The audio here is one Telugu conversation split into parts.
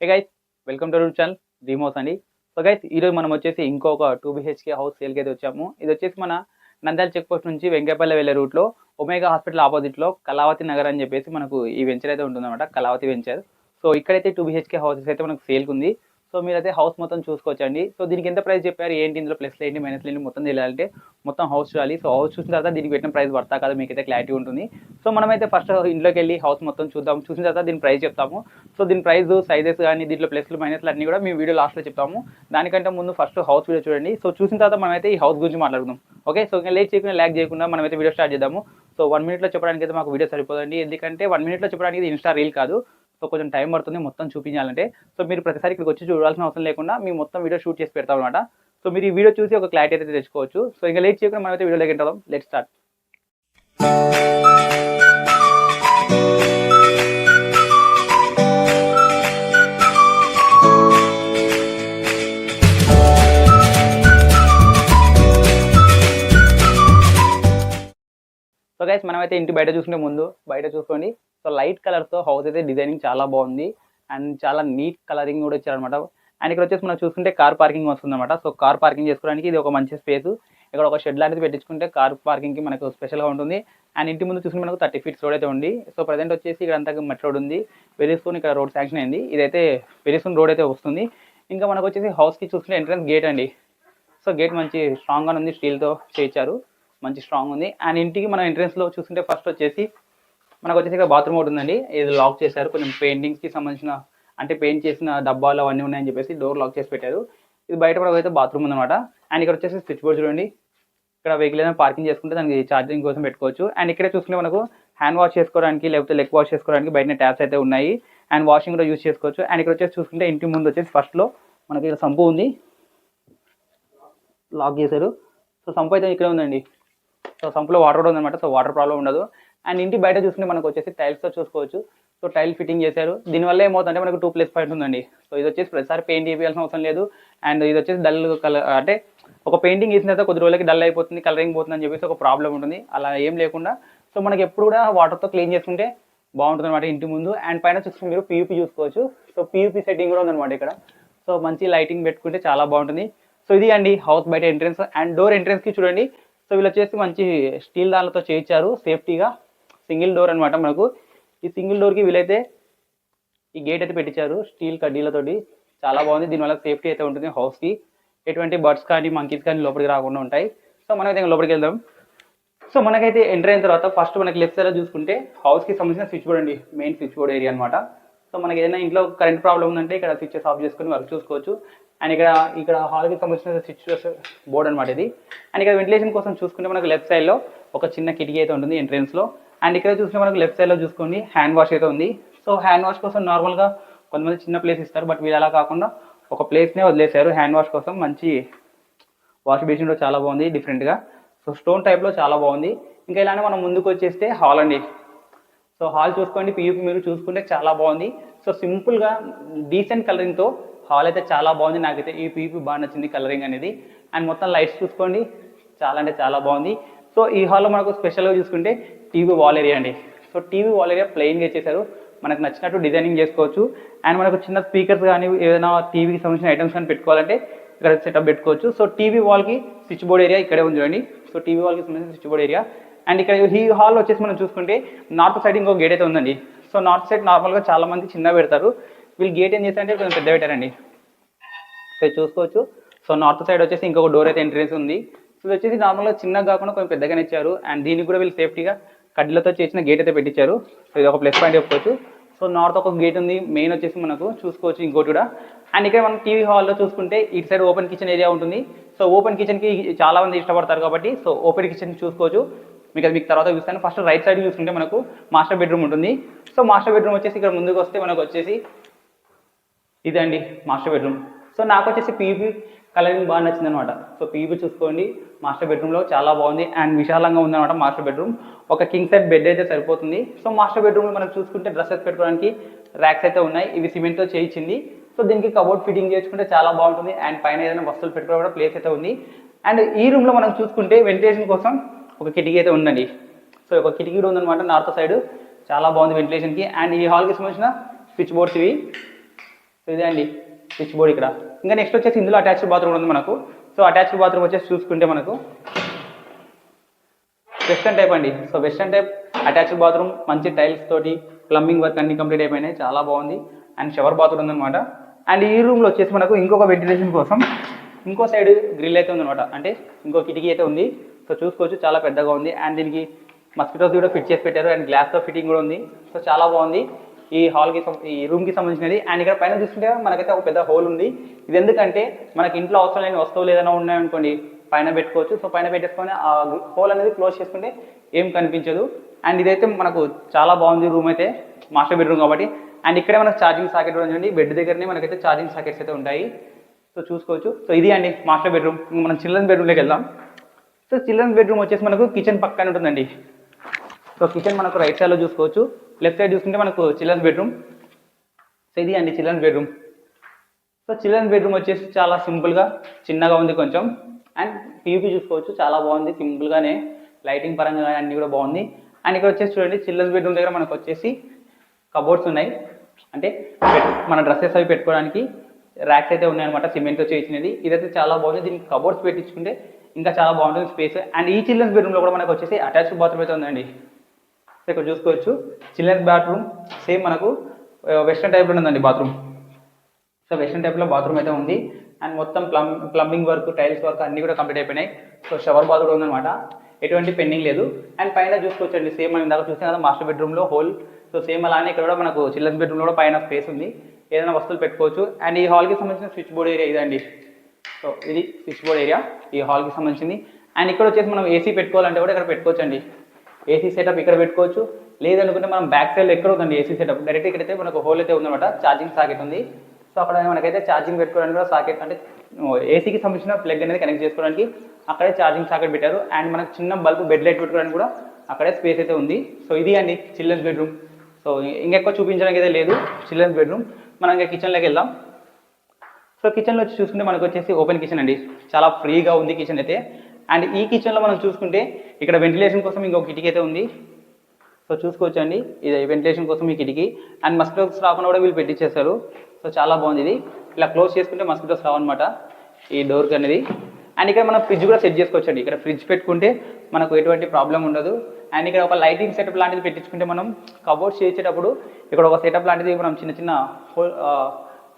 Hey guys welcome to channel dream house అండి సో గైస్ ఈరోజు మనం వచ్చేసి ఇంకొక టూ బిహెచ్కే హౌస్ సేల్కి అయితే వచ్చాము. ఇది వచ్చేసి మన నంద్యాల చెక్ పోస్ట్ నుంచి వెంకపల్లి వెళ్ళే రూట్లో ఒమేగా హాస్పిటల్ ఆపోజిట్లో కళావతి నగర్ అని చెప్పేసి మనకు ఈ వెంచర్ అయితే ఉంటుందన్నమాట కళావతి వెంచర్ సో ఇక్కడైతే టూ బిహెచ్కే హౌసెస్ అయితే మనకు సేల్కి ఉంది సో మీరైతే హౌస్ మొత్తం చూసుకోవచ్చండి. సో దీనికి ఎంత ప్రైస్ చెప్పారు? ఏంటి ఇందులో ప్లస్ ఏంటి? మైనస్ ఏంటి? మొత్తం తెలియాలంటే మొత్తం హౌస్ చూడాలి. సో హౌస్ చూసిన తర్వాత దీనికి పెట్టిన ప్రైస్ పడతా కదా మీకైతే క్లారిటీ ఉంటుంది. సో మనమైతే ఫస్ట్ ఇంట్లోకి వెళ్ళి హౌస్ మొత్తం చూద్దాం. చూసిన తర్వాత దీని ప్రైస్ చెప్తాము. సో దీని ప్రైస్ సైజెస్ కానీ దీంట్లో ప్లస్లు మైనస్లు అన్ని కూడా మీ వీడియో లాస్ట్లో చెప్తాము. దానికంటే ముందు ఫస్ట్ హౌస్ వీడియో చూడండి. సో చూసిన తర్వాత మనమైతే ఈ హౌస్ గురించి మాట్లాడుకుందాం. ఓకే సో ఇంకా లేట్ చేయకుండా ల్యాక్ చేయకుండా మనమైతే వీడియో స్టార్ట్ చేద్దాము. సో వన్ మినిట్లో చెప్పడానికి అయితే మాకు వీడియో సరిపోదండి. ఎందుకంటే వన్ మినిట్లో చెప్పడానికి ఇది ఇన్స్టా రీల్ కాదు. సో కొంచెం టైం పడుతుంది మొత్తం చూపించాలంటే. సో మీరు ప్రతిసారి ఇక్కడికి వచ్చి చూడాల్సిన అవసరం లేకుండా మీ మొత్తం వీడియో షూట్ చేసి పెడతాం అనమాట సో మీరు ఈ వీడియో చూసి ఒక క్లారిటీ అయితే తెచ్చుకోవచ్చు. సో ఇంకా లేట్ చేయకుండా మనమైతే వీడియోలోకి ఉంటాం లెట్ స్టార్ట్ సో గైస్ మనమైతే ఇంటి బయట చూసుకునే ముందు బయట చూసుకోండి. సో లైట్ కలర్తో హౌస్ అయితే డిజైనింగ్ చాలా బాగుంది. అండ్ చాలా నీట్ కలరింగ్ కూడా ఇచ్చారనమాట అండ్ ఇక్కడ వచ్చేసి మనం చూసుకుంటే కార్ పార్కింగ్ వస్తుందన్నమాట. సో కార్ పార్కింగ్ చేసుకోవడానికి ఇది ఒక మంచి స్పేస్ ఇక్కడ ఒక షెడ్ లాంటిది పెట్టించుకుంటే కార్ పార్కింగ్కి మనకు స్పెషల్గా ఉంటుంది. అండ్ ఇంటి ముందు చూసుకుంటే మనకు థర్టీ ఫీట్స్ రోడ్ అయితే ఉంది. సో ప్రజెంట్ వచ్చేసి ఇక్కడ అంతా మట్టి రోడ్ ఉంది. వెరీ సూన్ ఇక్కడ రోడ్ శాంక్షన్ అయింది. ఇదైతే వెరీ సూన్ రోడ్ అయితే వస్తుంది. ఇంకా మనకు వచ్చేసి హౌస్కి చూసుకుంటే ఎంట్రన్స్ గేట్ అండి. సో గేట్ మంచి స్ట్రాంగ్గా ఉంది. స్టీల్తో చేయించారు. మంచి స్ట్రాంగ్ ఉంది. అండ్ ఇంటికి మనం ఎంట్రన్స్లో చూసుకుంటే ఫస్ట్ వచ్చేసి మనకు వచ్చేసి ఇక్కడ బాత్రూమ్ ఒకటి ఉందండి. ఇది లాక్ చేశారు. కొంచెం పెయింటింగ్స్కి సంబంధించిన అంటే పెయింట్ చేసిన డబ్బాలు అవన్నీ ఉన్నాయని చెప్పేసి డోర్ లాక్ చేసి పెట్టారు. ఇది బయట మనకు అయితే బాత్రూమ్ ఉందన్నమాట. అండ్ ఇక్కడ వచ్చేసి స్విచ్ బోర్డ్ చూడండి. ఇక్కడ వెహికల్ ఏదైనా పార్కింగ్ చేసుకుంటే దానికి ఛార్జింగ్ కోసం పెట్టుకోవచ్చు. అండ్ ఇక్కడే చూసుకుంటే మనకు హ్యాండ్ వాష్ చేసుకోవడానికి లేకపోతే లెగ్ వాష్ చేసుకోవడానికి బయట ట్యాప్స్ అయితే ఉన్నాయి. అండ్ వాషింగ్ కూడా యూస్ చేసుకోవచ్చు. అండ్ ఇక్కడ వచ్చేసి చూసుకుంటే ఇంటి ముందు వచ్చేసి ఫస్ట్లో మనకి ఇక్కడ సంపు ఉంది. లాక్ చేశారు. సో సంపు అయితే ఇక్కడే ఉందండి. సో సంపులో వాటర్ కూడా ఉందన్నమాట. సో వాటర్ ప్రాబ్లం ఉండదు. అండ్ ఇంటి బయట చూసుకుంటే మనకు వచ్చేసి టైల్స్తో చూసుకోవచ్చు. సో టైల్ ఫిట్టింగ్ చేశారు. దీనివల్ల ఏమవుతుందంటే మనకు టూ ప్లస్ పాయింట్ ఉందండి. సో ఇది వచ్చేసి ప్రతిసారి పెయింట్ వేయాల్సిన అవసరం లేదు. అండ్ ఇది వచ్చేసి డల్ కలర్ అంటే ఒక పెయింటింగ్ వేసిన తర్వాత కొద్ది రోజులకి డల్ అయిపోతుంది కలరింగ్ పోతుంది అని చెప్పేసి ఒక ప్రాబ్లం ఉంటుంది. అలా ఏం లేకుండా సో మనకి ఎప్పుడు కూడా వాటర్తో క్లీన్ చేసుకుంటే బాగుంటుంది అనమాట ఇంటి ముందు. అండ్ పైన చూసుకుంటే మీరు పీయూపీ చూసుకోవచ్చు. సో పీయూపీ సెట్టింగ్ కూడా ఉందన్నమాట ఇక్కడ. సో మంచి లైటింగ్ పెట్టుకుంటే చాలా బాగుంటుంది. సో ఇది అండి హౌస్ బయట ఎంట్రన్స్ అండ్ డోర్ ఎంట్రన్స్కి చూడండి. సో వీళ్ళు వచ్చేసి మంచి స్టీల్ దానితో చేయించారు సేఫ్టీగా సింగిల్ డోర్ అనమాట మనకు. ఈ సింగిల్ డోర్కి వీలైతే ఈ గేట్ అయితే పెట్టించారు స్టీల్ కడ్డీలతోటి చాలా బాగుంది. దీనివల్ల సేఫ్టీ అయితే ఉంటుంది హౌస్కి. ఎటువంటి బర్డ్స్ కానీ మంకీస్ కానీ లోపలికి రాకుండా ఉంటాయి. సో మనమైతే ఇంకా లోపలికి వెళ్దాం. సో మనకైతే ఎంటర్ అయిన తర్వాత ఫస్ట్ మనకి లెఫ్ట్ సైడ్ చూసుకుంటే హౌస్కి సంబంధించిన స్విచ్ బోర్డ్ అండి. మెయిన్ స్విచ్ బోర్డ్ ఏరియా అనమాట సో మనకి ఏదైనా ఇంట్లో కరెంట్ ప్రాబ్లం ఉందంటే ఇక్కడ స్విచ్చెస్ ఆఫ్ చేసుకుని వర్క్ చూసుకోవచ్చు. అండ్ ఇక్కడ ఇక్కడ హాల్కి సంబంధించిన స్విచ్ బోర్డ్ అనమాట ఇది. అండ్ ఇక్కడ వెంటిలేషన్ కోసం చూసుకుంటే మనకు లెఫ్ట్ సైడ్లో ఒక చిన్న కిటికీ అయితే ఉంటుంది ఎంట్రెన్స్లో. అండ్ ఇక్కడ చూసిన మనకు లెఫ్ట్ సైడ్లో చూసుకోండి హ్యాండ్ వాష్ అయితే ఉంది. సో హ్యాండ్ వాష్ కోసం నార్మల్గా కొంతమంది చిన్న ప్లేస్ ఇస్తారు బట్ వీళ్ళు అలా కాకుండా ఒక ప్లేస్నే వదిలేశారు. హ్యాండ్ వాష్ కోసం మంచి వాష్ బేసిన్ కూడా చాలా బాగుంది డిఫరెంట్గా సో స్టోన్ టైప్లో చాలా బాగుంది. ఇంకా ఇలానే మనం ముందుకు వచ్చేస్తే హాల్ అండి. సో హాల్ చూసుకోండి పీయూపీ మీరు చూసుకుంటే చాలా బాగుంది. సో సింపుల్గా డీసెంట్ కలరింగ్తో హాల్ అయితే చాలా బాగుంది. నాకైతే ఈ పీపీ బాగా నచ్చింది కలరింగ్ అనేది. అండ్ మొత్తం లైట్స్ చూసుకోండి చాలా అంటే చాలా బాగుంది. సో ఈ హాల్లో మనకు స్పెషల్గా చూసుకుంటే టీవీ వాల్ ఏరియా అండి. సో టీవీ వాల్ ఏరియా ప్లెయిన్గా చేశారు. మనకు నచ్చినట్టు డిజైనింగ్ చేసుకోవచ్చు. అండ్ మనకు చిన్న స్పీకర్స్ కానీ ఏదైనా టీవీకి సంబంధించిన ఐటమ్స్ కానీ పెట్టుకోవాలంటే ఇక్కడ సెటప్ పెట్టుకోవచ్చు. సో టీవీ వాల్కి స్విచ్ బోర్డ్ ఏరియా ఇక్కడే ఉంది చూడండి. సో టీవీ వాల్కి సంబంధించిన స్విచ్ బోర్డ్ ఏరియా అండ్ ఇక్కడ ఈ హాల్ వచ్చేసి మనం చూసుకుంటే నార్త్ సైడ్ ఇంకో గేట్ అయితే ఉందండి. సో నార్త్ సైడ్ నార్మల్గా చాలా మంది చిన్న పెడతారు. వీళ్ళు గేట్ ఏం చేస్తారంటే కొంచెం పెద్ద పెట్టారండి. సో చూసుకోవచ్చు. సో నార్త్ సైడ్ వచ్చేసి ఇంకొక డోర్ అయితే ఎంట్రెన్స్ ఉంది. ఇది వచ్చేసి నార్మల్గా చిన్నగా కాకుండా కొంచెం పెద్దగానే ఇచ్చారు. అండ్ దీనికి కూడా వీళ్ళు సేఫ్టీగా కడ్డీలతో చేసిన గేట్ అయితే పెట్టించారు సో ఇది ఒక ప్లస్ పాయింట్ చెప్పుకోవచ్చు. సో నార్త్ ఒక గేట్ ఉంది. మెయిన్ వచ్చేసి మనకు చూసుకోవచ్చు ఇంకోటి కూడా. అండ్ ఇక్కడ మనం టీవీ హాల్లో చూసుకుంటే ఇటు సైడ్ ఓపెన్ కిచెన్ ఏరియా ఉంటుంది. సో ఓపెన్ కిచెన్కి చాలా మంది ఇష్టపడతారు కాబట్టి సో ఓపెన్ కిచెన్ చూసుకోవచ్చు. మీకు అది మీకు తర్వాత చూస్తాను. ఫస్ట్ రైట్ సైడ్ చూసుకుంటే మనకు మాస్టర్ బెడ్రూమ్ ఉంటుంది. సో మాస్టర్ బెడ్రూమ్ వచ్చేసి ఇక్కడ ముందుకు వస్తే మనకు వచ్చేసి ఇదండి మాస్టర్ బెడ్రూమ్ సో నాకు వచ్చేసి పీపీ కలరింగ్ బాగా నచ్చింది అనమాట సో పీపీ చూసుకోండి. మాస్టర్ బెడ్రూమ్లో చాలా బాగుంది. అండ్ విశాలంగా ఉందన్నమాట మాస్టర్ బెడ్రూమ్. ఒక కింగ్ సైడ్ బెడ్ అయితే సరిపోతుంది. సో మాస్టర్ బెడ్రూమ్లో మనం చూసుకుంటే డ్రెస్సెస్ పెట్టుకోవడానికి ర్యాక్స్ అయితే ఉన్నాయి. ఇవి సిమెంట్తో చేయించింది. సో దీనికి కబోర్డ్ ఫిట్టింగ్ చేసుకుంటే చాలా బాగుంటుంది. అండ్ పైన ఏదైనా వస్తువులు పెట్టుకోవడం కూడా ప్లేస్ అయితే ఉంది. అండ్ ఈ రూమ్లో మనం చూసుకుంటే వెంటిలేషన్ కోసం ఒక కిటికీ అయితే ఉందండి. సో ఒక కిటికీ కూడా ఉందన్నమాట నార్త్ సైడ్. చాలా బాగుంది వెంటిలేషన్కి అండ్ ఈ హాల్కి సంబంధించిన స్విచ్ బోర్డ్స్ ఇవి. సో ఇదే అండి. స్విచ్ బోర్డ్ ఇక్కడ. ఇంకా నెక్స్ట్ వచ్చేసి ఇందులో అటాచ్డ్ బాత్రూమ్ ఉంది మనకు. సో అటాచ్డ్ బాత్రూమ్ వచ్చేసి చూసుకుంటే మనకు వెస్టర్న్ టైప్ అండి. So western type attached bathroom మంచి టైల్స్ తోటి ప్లంబింగ్ వర్క్ అన్ని కంప్లీట్ అయిపోయినాయి. చాలా బాగుంది. అండ్ షవర్ బాత్రూమ్ ఉందన్నమాట. అండ్ ఈ రూమ్లో వచ్చేసి మనకు ఇంకొక వెంటిలేషన్ కోసం ఇంకో సైడ్ గ్రిల్ అయితే ఉందన్నమాట. అంటే ఇంకో కిటికీ అయితే ఉంది. సో చూసుకోవచ్చు. చాలా పెద్దగా ఉంది. అండ్ దీనికి మస్కిటోస్ కూడా ఫిట్ చేసి పెట్టారు. అండ్ గ్లాస్తో ఫిట్టింగ్ కూడా ఉంది. సో చాలా బాగుంది. ఈ హాల్కి ఈ రూమ్కి సంబంధించినది. అండ్ ఇక్కడ పైన చూసుకుంటే మనకైతే ఒక పెద్ద హోల్ ఉంది. ఇది ఎందుకంటే మనకి ఇంట్లో అవసరం లేని వస్తువులు ఏదైనా ఉన్నాయనుకోండి పైన పెట్టుకోవచ్చు. సో పైన పెట్టేసుకొని ఆ హోల్ అనేది క్లోజ్ చేసుకుంటే ఏం కనిపించదు. అండ్ ఇదైతే మనకు చాలా బాగుంది రూమ్ అయితే మాస్టర్ బెడ్రూమ్ కాబట్టి. అండ్ ఇక్కడే మనకు ఛార్జింగ్ సాకెట్ కూడా చూడండి బెడ్ దగ్గరనే మనకైతే ఛార్జింగ్ సాకెట్స్ అయితే ఉంటాయి. సో చూసుకోవచ్చు. సో ఇది అండి మాస్టర్ బెడ్రూమ్ మనం చిల్డ్రన్స్ బెడ్రూమ్లోకి వెళ్దాం. సో చిల్డ్రన్స్ బెడ్రూమ్ వచ్చేసి మనకు కిచెన్ పక్కన ఉంటుందండి. సో కిచెన్ మనకు రైట్ సైడ్లో చూసుకోవచ్చు. లెఫ్ట్ సైడ్ చూసుకుంటే మనకు చిల్డ్రన్స్ బెడ్రూమ్ సో ఇది అండి children's bedroom so children's bedroom వచ్చేసి చాలా సింపుల్గా చిన్నగా ఉంది కొంచెం. అండ్ పీవీ చూసుకోవచ్చు చాలా బాగుంది సింపుల్గానే లైటింగ్ పరంగా కానీ అన్నీ కూడా బాగుంది. అండ్ ఇక్కడ వచ్చేసి చూడండి చిల్డ్రన్స్ బెడ్రూమ్ దగ్గర మనకు వచ్చేసి కబోర్డ్స్ ఉన్నాయి. అంటే మన డ్రెస్సెస్ అవి పెట్టుకోవడానికి ర్యాక్స్ అయితే ఉన్నాయన్నమాట సిమెంట్తో చేసినది ఇదైతే చాలా బాగుంది. దీనికి కబోర్డ్స్ పెట్టించుకుంటే ఇంకా చాలా బాగుంటుంది స్పేస్ అండ్ ఈ చిల్డ్రన్స్ బెడ్రూమ్లో కూడా మనకు వచ్చేసి అటాచ్డ్ బాత్రూమ్ అయితే ఉందండి. ఇక్కడ చూసుకోవచ్చు. చిల్డ్రన్స్ బాత్రూమ్ సేమ్ మనకు వెస్ట్రన్ టైప్లో ఉందండి బాత్రూమ్. సో వెస్ట్రన్ టైప్లో బాత్రూమ్ అయితే ఉంది. అండ్ మొత్తం plum plumbing work tiles work అన్నీ కూడా కంప్లీట్ అయిపోయినాయి. సో షవర్ బాత్రూమ్ ఉందన్నమాట. ఎటువంటి పెండింగ్ లేదు. అండ్ పైన చూసుకోవచ్చండి. సేమ్ మనం ఇందాక చూసాం కదా మాస్టర్ బెడ్రూమ్లో హోల్. సో సేమ్ అలానే ఇక్కడ కూడా మనకు చిల్డ్రన్స్ బెడ్రూమ్లో కూడా పైన స్పేస్ ఉంది. ఏదైనా వస్తువులు పెట్టుకోవచ్చు. అండ్ ఈ హాల్కి సంబంధించిన స్విచ్ బోర్డ్ ఏరియా ఇదండి. సో ఇది స్విచ్ బోర్డ్ ఏరియా ఈ హాల్కి సంబంధించింది. అండ్ ఇక్కడ వచ్చేసి మనం ఏసీ పెట్టుకోవాలంటే కూడా ఇక్కడ పెట్టుకోవచ్చండి. ఏసీ సెటప్ ఇక్కడ పెట్టుకోవచ్చు. లేదనుకుంటే మనం బ్యాక్ సైడ్ ఎక్కడ ఉందండి ఏసీ సెటప్ డైరెక్ట్ ఇక్కడైతే మనకు హోల్ అయితే ఉందన్నమాట. ఛార్జింగ్ సాకెట్ ఉంది. సో అక్కడ మనకైతే ఛార్జింగ్ పెట్టుకోవడానికి కూడా సాకెట్ అంటే ఏసీకి సంబంధించిన ప్లగ్ అనేది కనెక్ట్ చేసుకోవడానికి అక్కడే ఛార్జింగ్ సాకెట్ పెట్టారు. అండ్ మనకు చిన్న బల్బ్ బెడ్ లైట్ పెట్టుకోవడానికి కూడా అక్కడే స్పేస్ అయితే ఉంది. సో ఇది అండి చిల్డ్రన్స్ బెడ్రూమ్ సో ఇంకెక్కువ చూపించడానికి అయితే లేదు. చిల్డ్రన్స్ బెడ్రూమ్ మనం ఇంకా కిచెన్లోకి వెళ్దాం. సో కిచెన్లో వచ్చి చూసుకుంటే మనకు వచ్చేసి ఓపెన్ కిచెన్ అండి. చాలా ఫ్రీగా ఉంది కిచెన్ అయితే. అండ్ ఈ కిచెన్లో మనం చూసుకుంటే ఇక్కడ వెంటిలేషన్ కోసం ఇంకొక కిటికీ అయితే ఉంది. సో చూసుకోవచ్చు అండి ఇది వెంటిలేషన్ కోసం ఈ కిటికీ. అండ్ మస్కిటోస్ రాకుండా కూడా వీళ్ళు పెట్టించేస్తారు సో చాలా బాగుంది ఇది. ఇలా క్లోజ్ చేసుకుంటే మస్కిటోస్ రావన్నమాట. ఈ డోర్కి అనేది. అండ్ ఇక్కడ మనం ఫ్రిడ్జ్ కూడా సెట్ చేసుకోవచ్చు అండి ఇక్కడ ఫ్రిడ్జ్ పెట్టుకుంటే మనకు ఎటువంటి ప్రాబ్లం ఉండదు. అండ్ ఇక్కడ ఒక లైటింగ్ సెటప్ లాంటిది పెట్టించుకుంటే మనం కబోర్డ్స్ చేసేటప్పుడు ఇక్కడ ఒక సెటప్ లాంటిది మనం చిన్న చిన్న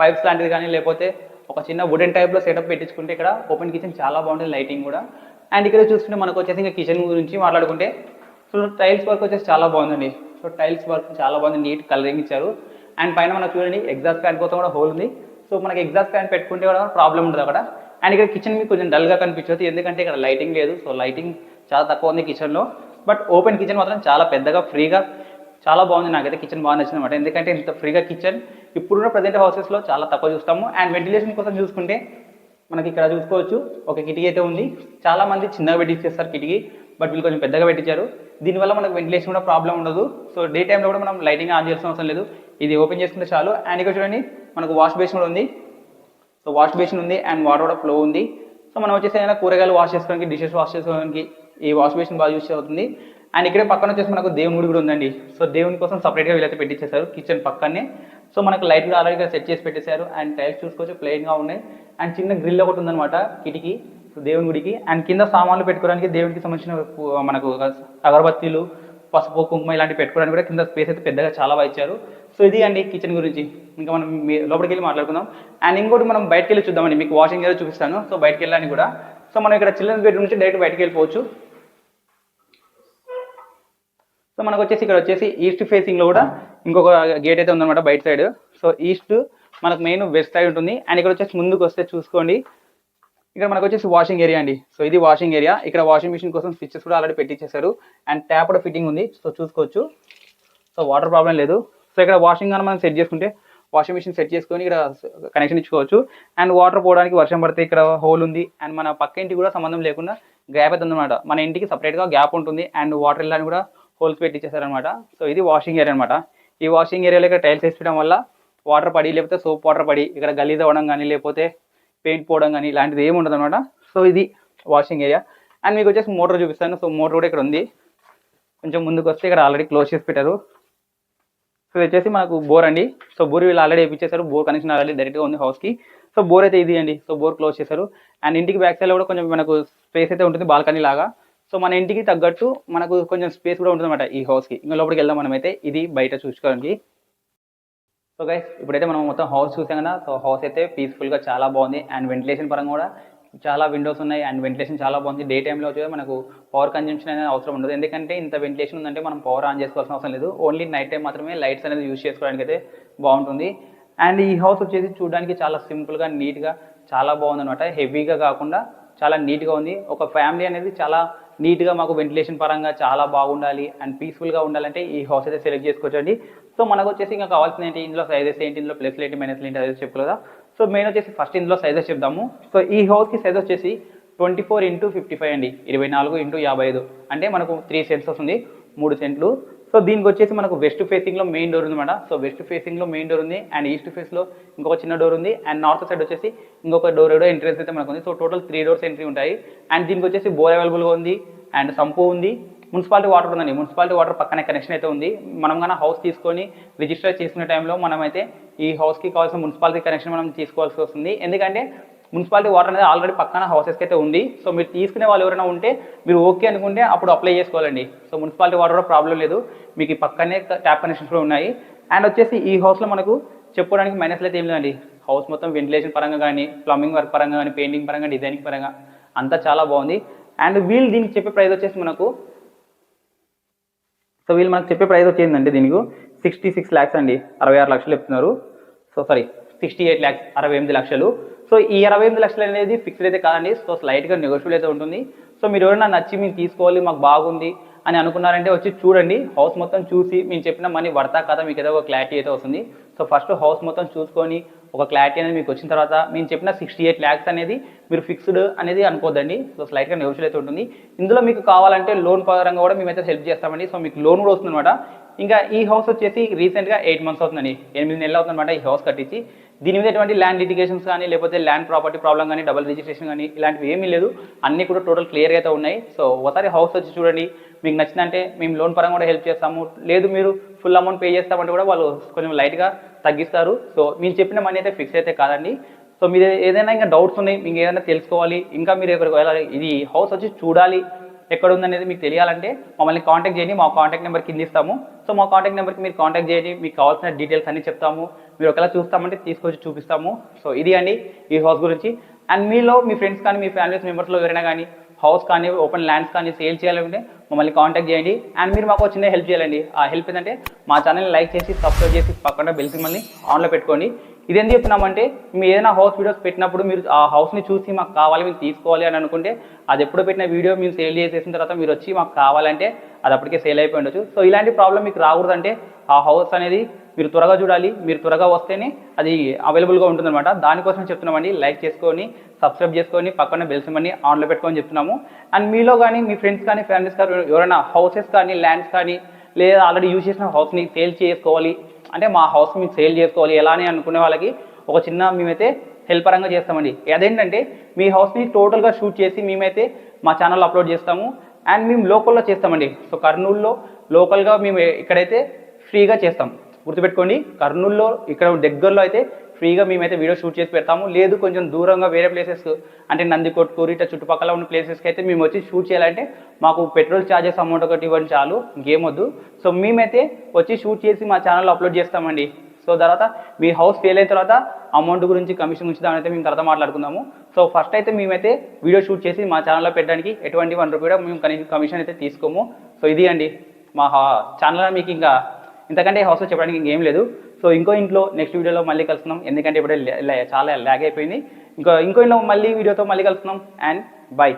పైప్స్ లాంటిది కానీ లేకపోతే ఒక చిన్న వుడెన్ టైప్లో సెటప్ పెట్టించుకుంటే ఇక్కడ ఓపెన్ కిచెన్ చాలా బాగుంటుంది లైటింగ్ కూడా. అండ్ ఇక్కడ చూసుకుంటే మనకు వచ్చేసి ఇంకా కిచెన్ గురించి మాట్లాడుకుంటే సో టైల్స్ వర్క్ వచ్చేసి చాలా బాగుందండి. సో టైల్స్ వర్క్ చాలా బాగుంది నీట్ కలరింగ్ ఇచ్చారు. అండ్ పైన మనకు చూడండి ఎగ్జాస్ట్ ఫ్యాన్ కోసం కూడా హోల్ ఉంది. సో మనకి ఎగ్జాస్ట్ ఫ్యాన్ పెట్టుకుంటే కూడా ప్రాబ్లం ఉండదు అక్కడ. అండ్ ఇక్కడ కిచెన్ మీకు కొంచెం డల్గా కనిపించదు ఎందుకంటే ఇక్కడ లైటింగ్ లేదు. సో లైటింగ్ చాలా తక్కువ ఉంది కిచెన్లో బట్ ఓపెన్ కిచెన్ మాత్రం చాలా పెద్దగా ఫ్రీగా చాలా బాగుంది. నాకైతే కిచెన్ బాగా నచ్చింది అనమాట ఎందుకంటే ఇంత ఫ్రీగా కిచెన్ ఇప్పుడున్న ప్రజెంట్ హౌసెస్లో చాలా తక్కువ చూస్తాము. అండ్ వెంటిలేషన్ కోసం చూసుకుంటే మనకి ఇక్కడ చూసుకోవచ్చు. ఒక కిటికీ అయితే ఉంది. చాలా మంది చిన్నగా పెట్టించేస్తారు కిటికీ బట్ వీళ్ళు కొంచెం పెద్దగా పెట్టించారు దీనివల్ల మనకు వెంటిలేషన్ కూడా ప్రాబ్లం ఉండదు. సో డే టైంలో కూడా మనం లైటింగ్ ఆన్ చేయాల్సిన అవసరం లేదు. ఇది ఓపెన్ చేసుకుంటే చాలు. అండ్ ఇక్కడ చూడండి మనకు వాష్ బేసిన్ కూడా ఉంది. సో వాష్ బేసిన్ ఉంది అండ్ వాటర్ కూడా ఫ్లో ఉంది. సో మనం వచ్చేసి ఏదైనా కూరగాయలు వాష్ చేసుకోవడానికి డిషెస్ వాష్ చేసుకోవడానికి ఈ వాష్ బేసిన్ బాగా యూస్ అవుతుంది. అండ్ ఇక్కడే పక్కన వచ్చేసి మనకు దేవుని గుడి కూడా ఉందండి. సో దేవుని కోసం సపరేట్గా వీళ్ళైతే పెట్టించేశారు కిచెన్ పక్కనే. సో మనకు లైట్ కూడా ఆల్రెడీ సెట్ చేసి పెట్టేశారు అండ్ టైల్స్ చూసుకోవచ్చు ప్లెయిన్గా ఉన్నాయి. అండ్ చిన్న గ్రిల్ ఒకటి ఉందన్నమాట కిటికీ సో దేవుని గుడికి. అండ్ కింద సామాన్లు పెట్టుకోవడానికి దేవునికి సంబంధించిన మనకు అగరబత్తీలు పసుపు కుంకుమ ఇలాంటివి పెట్టుకోవడానికి కూడా కింద స్పేస్ అయితే పెద్దగా చాలా బాగా ఇచ్చారు. సో ఇది అండి కిచెన్ గురించి. ఇంకా మనం లోపలికి వెళ్ళి మాట్లాడుకుందాం. అండ్ ఇంకోటి మనం బయటకు వెళ్ళి చూద్దామండి. మీకు వాషింగ్ ఏరియా చూపిస్తాను. సో బయటకు వెళ్ళడానికి కూడా. సో మనం ఇక్కడ చిల్డ్రన్స్ బెడ్రూమ్ నుంచి డైరెక్ట్ బయటకు వెళ్ళిపోవచ్చు. సో మనకు వచ్చేసి ఇక్కడ వచ్చేసి ఈస్ట్ ఫేసింగ్లో కూడా ఇంకొక గేట్ అయితే ఉందన్నమాట బయట సైడ్ సో ఈస్ట్ మనకు మెయిన్ వెస్ట్ సైడ్ ఉంటుంది. అండ్ ఇక్కడ వచ్చేసి ముందుకు వస్తే చూసుకోండి. ఇక్కడ మనకు వచ్చేసి వాషింగ్ ఏరియా అండి. సో ఇది వాషింగ్ ఏరియా ఇక్కడ వాషింగ్ మిషన్ కోసం స్విచ్చెస్ కూడా ఆల్రెడీ పెట్టించేశారు అండ్ ట్యాప్ కూడా ఫిట్టింగ్ ఉంది. సో చూసుకోవచ్చు. సో వాటర్ ప్రాబ్లం లేదు. సో ఇక్కడ వాషింగ్ కానీ మనం సెట్ చేసుకుంటే వాషింగ్ మిషన్ సెట్ చేసుకొని ఇక్కడ కనెక్షన్ ఇచ్చుకోవచ్చు. అండ్ వాటర్ పోవడానికి వర్షం పడితే ఇక్కడ హోల్ ఉంది. అండ్ మన పక్క ఇంటికి కూడా సంబంధం లేకుండా గ్యాప్ అయితే ఉందన్నమాట. మన ఇంటికి సపరేట్గా గ్యాప్ ఉంటుంది. అండ్ వాటర్ వెళ్ళడానికి కూడా హోల్స్ పెట్టించేశారనమాట సో ఇది వాషింగ్ ఏరియా అనమాట ఈ వాషింగ్ ఏరియాలో ఇక్కడ టైల్స్ వేసుకోవడం వల్ల వాటర్ పడి లేకపోతే సోప్ వాటర్ పడి ఇక్కడ గలీజ్ అవ్వడం కానీ లేకపోతే పెయింట్ పోవడం కానీ ఇలాంటిది ఏమి ఉండదు అనమాట సో ఇది వాషింగ్ ఏరియా అండ్ మీకు వచ్చేసి మోటార్ చూపిస్తాను. సో మోటార్ కూడా ఇక్కడ ఉంది. కొంచెం ముందుకు వస్తే ఇక్కడ ఆల్రెడీ క్లోజ్ చేసి పెట్టారు. సో ఇది వచ్చేసి మనకు బోర్ అండి. సో బోర్ వీళ్ళు ఆల్రెడీ వేయించేశారు బోర్ కనెక్షన్ ఆల్రెడీ డైరెక్ట్గా ఉంది హౌస్కి సో బోర్ అయితే ఇది అండి. సో బోర్ క్లోజ్ చేశారు. అండ్ ఇంటికి బ్యాక్ సైడ్లో కూడా కొంచెం మనకు స్పేస్ అయితే ఉంటుంది. బాల్కనీ లాగా. సో మన ఇంటికి తగ్గట్టు మనకు కొంచెం స్పేస్ కూడా ఉంటుందన్నమాట ఈ హౌస్కి. ఇంకా లోపలికి వెళ్దాం మనమైతే ఇది బయట చూసుకోవడానికి. సో గైస్ ఇప్పుడైతే మనం మొత్తం హౌస్ చూసాం కదా సో హౌస్ అయితే పీస్ఫుల్గా చాలా బాగుంది. అండ్ వెంటిలేషన్ పరంగా కూడా చాలా విండోస్ ఉన్నాయి. అండ్ వెంటిలేషన్ చాలా బాగుంది. డే టైంలో వచ్చి మనకు పవర్ కన్జంప్షన్ అనేది అవసరం ఉండదు. ఎందుకంటే ఇంత వెంటిలేషన్ ఉందంటే మనం పవర్ ఆన్ చేసుకోవాల్సిన అవసరం లేదు. ఓన్లీ నైట్ టైం మాత్రమే లైట్స్ అనేది యూజ్ చేసుకోవడానికి అయితే బాగుంటుంది. అండ్ ఈ హౌస్ వచ్చేసి చూడడానికి చాలా సింపుల్గా నీట్గా చాలా బాగుంది అనమాట హెవీగా కాకుండా చాలా నీట్గా ఉంది. ఒక ఫ్యామిలీ అనేది చాలా నీట్గా మాకు వెంటిలేషన్ పరంగా చాలా బాగుండాలి అండ్ పీస్ఫుల్గా ఉండాలంటే ఈ హౌస్ అయితే సెలెక్ట్ చేసుకోవచ్చండి. సో మనకు వచ్చేసి ఇంకా కావాల్సింది ఏంటి ఇందులో సైజెస్ ఏంటి? ఇందులో ప్లస్ ఏంటి? మైనస్లు ఏంటి? అదే చెప్పు కదా సో మెయిన్ వచ్చేసి ఫస్ట్ ఇందులో సైజెస్ చెప్దాము. సో ఈ హౌస్కి సైజ్ వచ్చేసి twenty four into fifty five అండి. ఇరవై నాలుగు ఇంటూ యాభై ఐదు. అంటే మనకు త్రీ సెంట్స్ వస్తుంది. మూడు సెంట్లు. సో దీనికి వచ్చేసి మనకు వెస్ట్ ఫేసింగ్లో మెయిన్ డోర్ ఉందన్నమాట సో వెస్ట్ ఫేసింగ్లో మెయిన్ డోర్ ఉంది అండ్ ఈస్ట్ ఫేస్లో ఇంకొక చిన్న డోర్ ఉంది అండ్ నార్త్ సైడ్ వచ్చేసి ఇంకొక డోర్ ఏడో ఎంట్రెన్స్ అయితే మనకు ఉంది. So total three doors entry ఉంటాయి. అండ్ దీనికి వచ్చేసి బోర్ అవైలబుల్గా ఉంది అండ్ సంపు ఉంది. మున్సిపాలిటీ వాటర్ ఉందండి. మున్సిపాలిటీ వాటర్ పక్కనే కనెక్షన్ అయితే ఉంది. మనం కానీ హౌస్ తీసుకొని రిజిస్టర్ చేసుకునే టైంలో మనమైతే ఈ హౌస్కి కావాల్సిన మున్సిపాలిటీ కనెక్షన్ మనం తీసుకోవాల్సి వస్తుంది. ఎందుకంటే మున్సిపాలిటీ వాటర్ అనేది ఆల్రెడీ పక్కన హౌసెస్కి అయితే ఉంది. సో మీరు తీసుకునే వాళ్ళు ఎవరైనా ఉంటే మీరు ఓకే అనుకుంటే అప్పుడు అప్లై చేసుకోవాలండి. సో మున్సిపాలిటీ వాటర్ కూడా ప్రాబ్లం లేదు. మీకు పక్కనే ట్యాప్ కనెక్షన్స్ కూడా ఉన్నాయి. అండ్ వచ్చేసి ఈ హౌస్లో మనకు చెప్పుకోవడానికి మైనస్లు అయితే ఏం లేదండి. హౌస్ మొత్తం వెంటిలేషన్ పరంగా కానీ ప్లంబింగ్ వర్క్ పరంగా కానీ పెయింటింగ్ పరంగా డిజైనింగ్ పరంగా అంతా చాలా బాగుంది. అండ్ వీళ్ళు దీనికి చెప్పే ప్రైస్ వచ్చేసి మనకు సో వీళ్ళు మనకు చెప్పే ప్రైస్ వచ్చిందండి దీనికి సిక్స్టీ సిక్స్ ల్యాక్స్ అండి. అరవై ఆరు లక్షలు చెప్తున్నారు. So sorry sixty eight lakhs అరవై ఎనిమిది లక్షలు. సో ఈ అరవై ఎనిమిది లక్షలు అనేది ఫిక్స్డ్ అయితే కాదండి. సో స్లైట్గా నెగోషియబుల్ అయితే ఉంటుంది. సో మీరు ఎవరైనా నచ్చి మేము తీసుకోవాలి మాకు బాగుంది అని అనుకున్నారంటే వచ్చి చూడండి. హౌస్ మొత్తం చూసి మేము చెప్పిన మనీ వర్తా కదా మీకు ఏదో ఒక క్లారిటీ అయితే వస్తుంది. సో ఫస్ట్ హౌస్ మొత్తం చూసుకొని ఒక క్లారిటీ అనేది మీకు వచ్చిన తర్వాత మేము చెప్పిన సిక్స్టీ ఎయిట్ ల్యాక్స్ అనేది మీరు ఫిక్స్డ్ అనేది అనుకోద్దండి. సో స్లైట్గా నెగోషియల్ అయితే ఉంటుంది. ఇందులో మీకు కావాలంటే లోన్ పరంగా కూడా మేమైతే హెల్ప్ చేస్తామండి. సో మీకు లోన్ కూడా వస్తుంది అనమాట ఇంకా ఈ హౌస్ వచ్చేసి రీసెంట్గా ఎయిట్ మంత్స్ అవుతుందండి. ఎనిమిది నెలలు అవుతుందన్నమాట ఈ హౌస్ కట్టించి. దీని మీద ఎటువంటి ల్యాండ్ లిటిగేషన్స్ కానీ లేకపోతే ల్యాండ్ ప్రాపర్టీ ప్రాబ్లం కానీ డబుల్ రిజిస్ట్రేషన్ కానీ ఇలాంటివి ఏమీ లేదు. అన్నీ కూడా టోటల్ క్లియర్గా అయితే ఉన్నాయి. సో ఒకసారి హౌస్ వచ్చి చూడండి. మీకు నచ్చిందంటే మేము లోన్ పరంగా కూడా హెల్ప్ చేస్తాము. లేదు మీరు ఫుల్ అమౌంట్ పే చేస్తామంటే కూడా వాళ్ళు కొంచెం లైట్గా తగ్గిస్తారు. సో మీరు చెప్పిన మనీ అయితే ఫిక్స్ అయితే కాదండి. సో మీరు ఏదైనా ఇంకా డౌట్స్ ఉన్నాయి మీకు ఏదైనా తెలుసుకోవాలి. ఇంకా మీరు ఎక్కడికి వెళ్ళాలి ఇది హౌస్ వచ్చి చూడాలి ఎక్కడ ఉందనేది మీకు తెలియాలంటే మమ్మల్ని కాంటాక్ట్ చేయండి మా కాంటాక్ట్ నెంబర్ కింద ఇస్తాము. సో మా కాంటాక్ట్ నెంబర్కి మీరు కాంటాక్ట్ చేయండి మీకు కావాల్సిన డీటెయిల్స్ అన్ని చెప్తాము. మీరు ఒకవేళ చూస్తామంటే తీసుకొచ్చి చూపిస్తాము. సో ఇది అండి ఈ హౌస్ గురించి. అండ్ మీలో మీ ఫ్రెండ్స్ కానీ మీ ఫ్యామిలీస్ మెంబర్స్లో ఎవరైనా కానీ హౌస్ కానీ ఓపెన్ ల్యాండ్స్ కానీ సేల్ చేయాలంటే మమ్మల్ని కాంటాక్ట్ చేయండి. అండ్ మీరు మాకు ఒక చిన్న హెల్ప్ చేయాలండి. ఆ హెల్ప్ ఏంటంటే మా ఛానల్ని లైక్ చేసి సబ్స్క్రైబ్ చేసి పక్కన బెల్ సిమ్మల్ని ఆన్లో పెట్టుకోండి. ఇది ఎందుకు చెప్తున్నామంటే మేము ఏదైనా హౌస్ వీడియోస్ పెట్టినప్పుడు మీరు ఆ హౌస్ని చూసి మాకు కావాలి మేము తీసుకోవాలి అని అనుకుంటే అది ఎప్పుడు పెట్టిన వీడియో మేము సేల్ చేసేసిన తర్వాత మీరు వచ్చి మాకు కావాలంటే అది అప్పటికే సేల్ అయిపోయి ఉండొచ్చు. సో ఇలాంటి ప్రాబ్లం మీకు రాకూడదంటే ఆ హౌస్ అనేది మీరు త్వరగా చూడాలి. మీరు త్వరగా వస్తేనే అది అవైలబుల్గా ఉంటుందన్నమాట. దానికోసం చెప్తున్నామండి లైక్ చేసుకొని సబ్స్క్రైబ్ చేసుకొని పక్కన బెల్ సిమ్మని ఆన్లో పెట్టుకొని చెప్తున్నాము. అండ్ మీలో కానీ మీ ఫ్రెండ్స్ కానీ ఫ్యామిలీస్ కానీ ఎవరైనా హౌసెస్ కానీ ల్యాండ్స్ కానీ లేదా ఆల్రెడీ యూజ్ చేసిన హౌస్ని సేల్ చేసుకోవాలి అంటే మా హౌస్ మేము సేల్ చేసుకోవాలి ఎలా అని అనుకునే వాళ్ళకి ఒక చిన్న మేమైతే హెల్ప్ పరంగా చేస్తామండి. అదేంటంటే మీ హౌస్ని టోటల్గా షూట్ చేసి మేమైతే మా ఛానల్ అప్లోడ్ చేస్తాము అండ్ మేము లోకల్లో చేస్తామండి. సో కర్నూలులో లోకల్గా మేము ఇక్కడైతే ఫ్రీగా చేస్తాం. గుర్తుపెట్టుకోండి కర్నూలులో ఇక్కడ దగ్గరలో అయితే ఫ్రీగా మేమైతే వీడియో షూట్ చేసి పెడతాము. లేదు కొంచెం దూరంగా వేరే ప్లేసెస్ అంటే నందికొట్కూరు ఇట్లా చుట్టుపక్కల ఉన్న ప్లేసెస్కి అయితే మేము వచ్చి షూట్ చేయాలంటే మాకు పెట్రోల్ ఛార్జెస్ అమౌంట్ ఒకటి ఇవ్వండి చాలు ఇంకేమొద్దు సో మేమైతే వచ్చి షూట్ చేసి మా ఛానల్లో అప్లోడ్ చేస్తామండి. సో తర్వాత మీ హౌస్ ఫెయిల్ అయిన తర్వాత అమౌంట్ గురించి కమిషన్ గురించి దాని అయితే మేము తర్వాత మాట్లాడుకుందాము. సో ఫస్ట్ అయితే మేమైతే వీడియో షూట్ చేసి మా ఛానల్లో పెట్టడానికి ఎటువంటి వన్ రూపీ కూడా మేము కమిషన్ అయితే తీసుకోము. సో ఇది అండి మా ఛానల్ మీకు ఇంకా ఇంతకంటే హౌస్లో చెప్పడానికి ఇంకేం లేదు. సో ఇంకో ఇంట్లో నెక్స్ట్ వీడియోలో మళ్ళీ కలుస్తున్నాం ఎందుకంటే ఇప్పుడే చాలా ల్యాగ్ అయిపోయింది. ఇంకో ఇంకో ఇంట్లో మళ్ళీ వీడియోతో మళ్ళీ కలుస్తున్నాం అండ్ బై